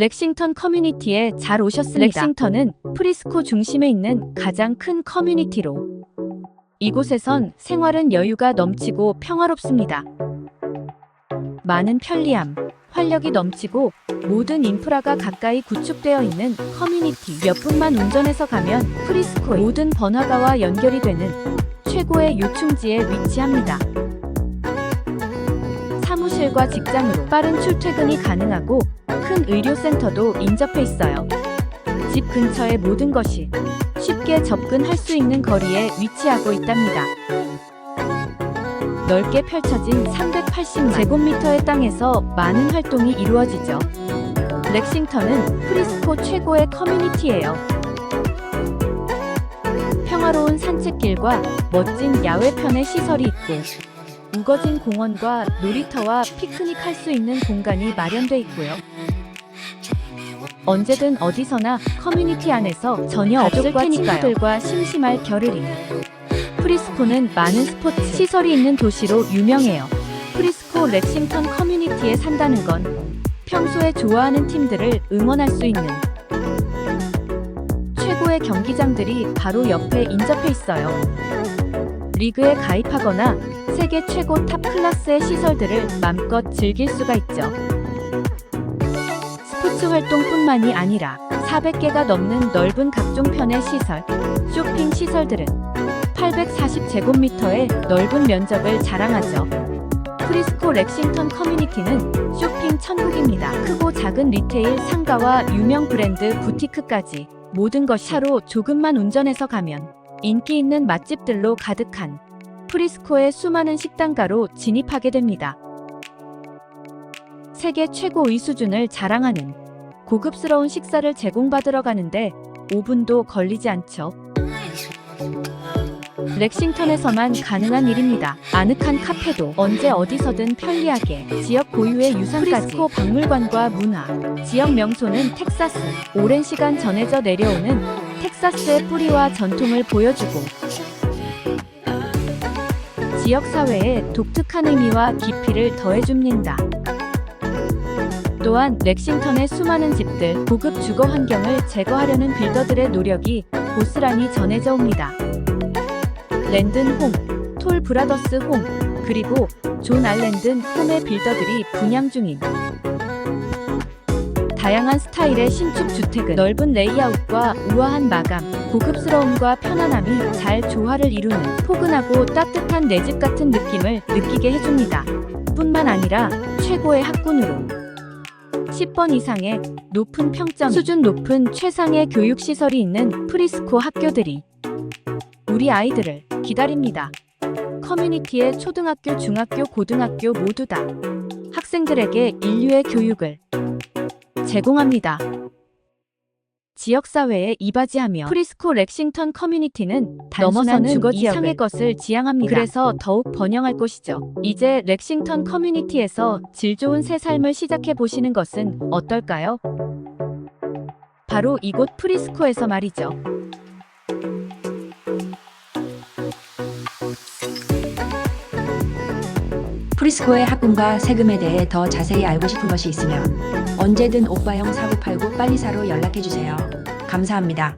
렉싱턴 커뮤니티에 잘 오셨습니다. 렉싱턴은 프리스코 중심에 있는 가장 큰 커뮤니티로 이곳에선 생활은 여유가 넘치고 평화롭습니다. 많은 편리함, 활력이 넘치고 모든 인프라가 가까이 구축되어 있는 커뮤니티. 몇 분만 운전해서 가면 프리스코의 모든 번화가와 연결이 되는 최고의 요충지에 위치합니다. 사무실과 직장으로 빠른 출퇴근이 가능하고 큰 의료센터도 인접해 있어요. 집 근처의 모든 것이 쉽게 접근할 수 있는 거리에 위치하고 있답니다. 넓게 펼쳐진 380만 제곱미터의 땅에서 많은 활동이 이루어지죠. 렉싱턴은 프리스코 최고의 커뮤니티예요. 평화로운 산책길과 멋진 야외편의 시설이 있고 우거진 공원과 놀이터와 피크닉 할 수 있는 공간이 마련돼 있고요. 언제든 어디서나 커뮤니티 안에서 전혀 없을 친구들과 심심할 겨를이. 프리스코는 많은 스포츠 시설이 있는 도시로 유명해요. 프리스코 렉싱턴 커뮤니티에 산다는 건 평소에 좋아하는 팀들을 응원할 수 있는 최고의 경기장들이 바로 옆에 인접해 있어요. 리그에 가입하거나 세계 최고 탑 클래스의 시설들을 맘껏 즐길 수가 있죠. 스포츠 활동뿐만이 아니라 400개가 넘는 넓은 각종 편의 시설, 쇼핑 시설들은 840제곱미터의 넓은 면적을 자랑하죠. 프리스코 렉싱턴 커뮤니티는 쇼핑 천국입니다. 크고 작은 리테일 상가와 유명 브랜드 부티크까지 모든 것이 차로 조금만 운전해서 가면 인기 있는 맛집들로 가득한 프리스코의 수많은 식당가로 진입하게 됩니다. 세계 최고의 수준을 자랑하는 고급스러운 식사를 제공받으러 가는데 5분도 걸리지 않죠. 렉싱턴에서만 가능한 일입니다. 아늑한 카페도 언제 어디서든 편리하게 지역 고유의 유산까지 프리스코 박물관과 문화, 지역 명소는 텍사스. 오랜 시간 전해져 내려오는 텍사스의 뿌리와 전통을 보여주고 지역 사회에 독특한 의미와 깊이를 더해줍니다. 또한 렉싱턴의 수많은 집들, 고급 주거 환경을 제거하려는 빌더들의 노력이 고스란히 전해져 옵니다. 랜든 홈, 톨 브라더스 홈, 그리고 존 알랜든 홈의 빌더들이 분양 중인 다양한 스타일의 신축 주택은 넓은 레이아웃과 우아한 마감, 고급스러움과 편안함이 잘 조화를 이루는 포근하고 따뜻한 내 집 같은 느낌을 느끼게 해줍니다. 뿐만 아니라 최고의 학군으로 10번 이상의 높은 평점, 수준 높은 최상의 교육시설이 있는 프리스코 학교들이 우리 아이들을 기다립니다. 커뮤니티의 초등학교, 중학교, 고등학교 모두 다 학생들에게 인류의 교육을 제공합니다. 지역사회에 이바지하며 프리스코 렉싱턴 커뮤니티는 넘어서는 주거 이상의 것을 지향합니다. 그래서 더욱 번영할 것이죠. 이제 렉싱턴 커뮤니티에서 질 좋은 새 삶을 시작해 보시는 것은 어떨까요? 바로 이곳 프리스코에서 말이죠. 프리스코의 학군과 세금에 대해 더 자세히 알고 싶은 것이 있으면 언제든 오빠형 4989 빨리사로 연락해주세요. 감사합니다.